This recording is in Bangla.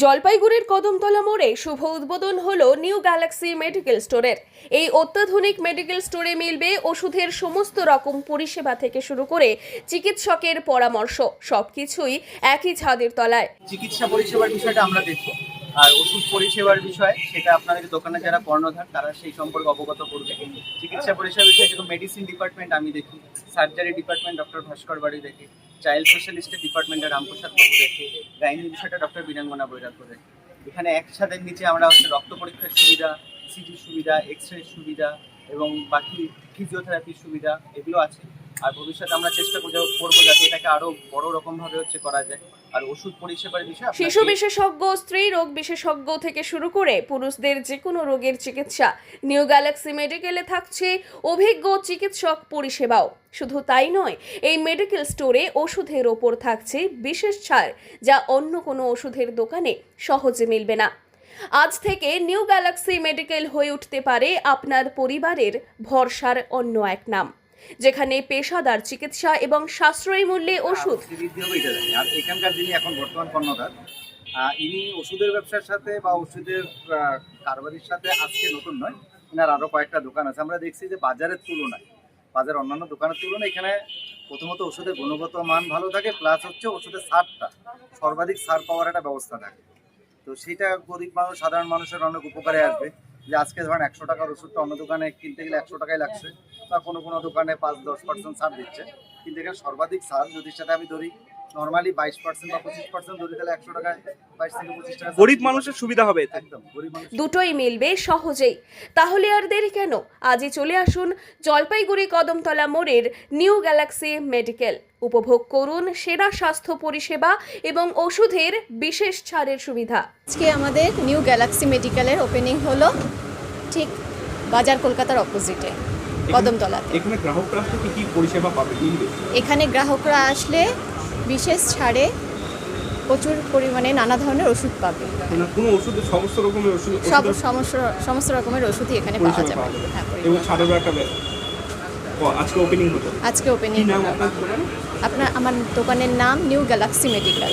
জলপাইগুড়ির কদমতলা মোড়ে শুভ উদ্বোধন হল নিউ গ্যালাক্সি মেডিকেল স্টোরের। এই অত্যাধুনিক মেডিকেল স্টোরে মিলবে ওষুধের সমস্ত রকম পরিষেবা থেকে শুরু করে চিকিৎসকের পরামর্শ, সবকিছুই একই ছাদের তলায়। চিকিৎসা পরিষেবার বিষয়টা আমরা দেখব। আর ওষুধ পরিষেবার বিষয়, সেটা আপনাদের দোকানে যারা কর্ণধার, তারা সেই সম্পর্কে অবগত করবে। চিকিৎসা পরিষেবার বিষয়ে কিন্তু মেডিসিন ডিপার্টমেন্ট আমি দেখি সার্জারি ডিপার্টমেন্ট ডক্টর ভাস্কর বাড়ি দেখি চাইল্ড স্পেশালিস্টের ডিপার্টমেন্টে রামপ্রসাদ বাবু দেখি গাইনি বিষয়টা ডক্টর বীরাঙ্গনা বৈরাগ্য দেখি। এখানে একসাথে নিচে আমরা হচ্ছে রক্ত পরীক্ষার সুবিধা সিটি সুবিধা এক্স রে সুবিধা এবং বাকি ফিজিওথেরাপির সুবিধা, এগুলো আছে। আর ভবিষ্যতে আমরা চেষ্টা করব করব যাতে এটাকে আরও বড় রকম ভাবে হচ্ছে করা যায়। আর ওষুধ পরিষেবার বিষয়ে শিশু বিশেষজ্ঞ স্ত্রী রোগ বিশেষজ্ঞ থেকে শুরু করে পুরুষদের যে কোনো রোগের চিকিৎসা। নিউ গ্যালাক্সি মেডিকেলে থাকছে অভিজ্ঞ চিকিৎসক পরিষেবাও। শুধু তাই নয় এই মেডিকেল স্টোরে ওষুধের ওপর থাকছে বিশেষ ছাড় যা অন্য কোনো ওষুধের দোকানে সহজে মিলবে না। আজ থেকে নিউ গ্যালাক্সি মেডিকেল হয়ে উঠতে পারে আপনার পরিবারের ভরসার অন্য এক নাম। যেখানে পেশাদার চিকিৎসা এবং সাশ্রয়ী মূল্যে ওষুধ। বৃদ্ধি হবে আর এখানকার যিনি এখন বর্তমান কর্ণধার ইনি ওষুধের ব্যবসার সাথে বা ওষুধের কারবারির সাথে আজকে নতুন নয় এনার আরও কয়েকটা দোকান আছে। আমরা দেখছি যে বাজারের তুলনায় বাজার অন্যান্য দোকানের তুলনায় এখানে প্রথমত ওষুধের গুণগত মান ভালো থাকে প্লাস হচ্ছে ওষুধের সারটা সর্বাধিক সার পাওয়ার একটা ব্যবস্থা থাকে। তো সেটা গরিব মানুষ সাধারণ মানুষের অনেক উপকারে আসবে। যে আজকে ধরেন একশো টাকার ওষুধটা অন্য দোকানে কিনতে গেলে একশো টাকাই লাগছে, বা কোনো কোনো দোকানে পাঁচ, দশ পার্সেন্ট ছাড় দিচ্ছে। কিন্তু এখানে সর্বাধিক ছাড় যদি সেটা আমি ধরি নর্মালি বাইশ পার্সেন্ট বা পঁচিশ পার্সেন্ট ধরি তাহলে একশো টাকায় বাইশ থেকে পঁচিশ টাকা গরিব মানুষের সুবিধা হবে একদম গরিব মানুষ দুটোই মিলবে সহজেই। তাহলে আর দেরি কেন? আজই চলে আসুন জলপাইগুড়ি কদমতলা মোড়ের নিউ গ্যালাক্সি মেডিকেল। উপভোগ করুন সেরা স্বাস্থ্য পরিষেবা এবং ওষুধের বিশেষ ছাড়ের সুবিধা। আজকে আমাদের নিউ গ্যালাক্সি মেডিকেলের ওপেনিং হলো ঠিক বাজার কলকাতার অপোজিটে কদমতলাতে। এখানে গ্রাহকরা আসলে কি কি পরিষেবা পাবে? এখানে গ্রাহকরা আসলে বিশেষ ছাড়ে প্রচুর পরিমাণে নানা ধরনের ওষুধ পাবে। মানে কোনো সমস্ত রকমের ওষুধ সব সমস্ত সমস্ত রকমের ওষুধই এখানে পাওয়া যাবে। হ্যাঁ এবং ছাড়েরও একটা আজকে ওপেনিং হলো। আজকে ওপেনিং আপনার আমার দোকানের নাম নিউ গ্যালাক্সি মেডিকেল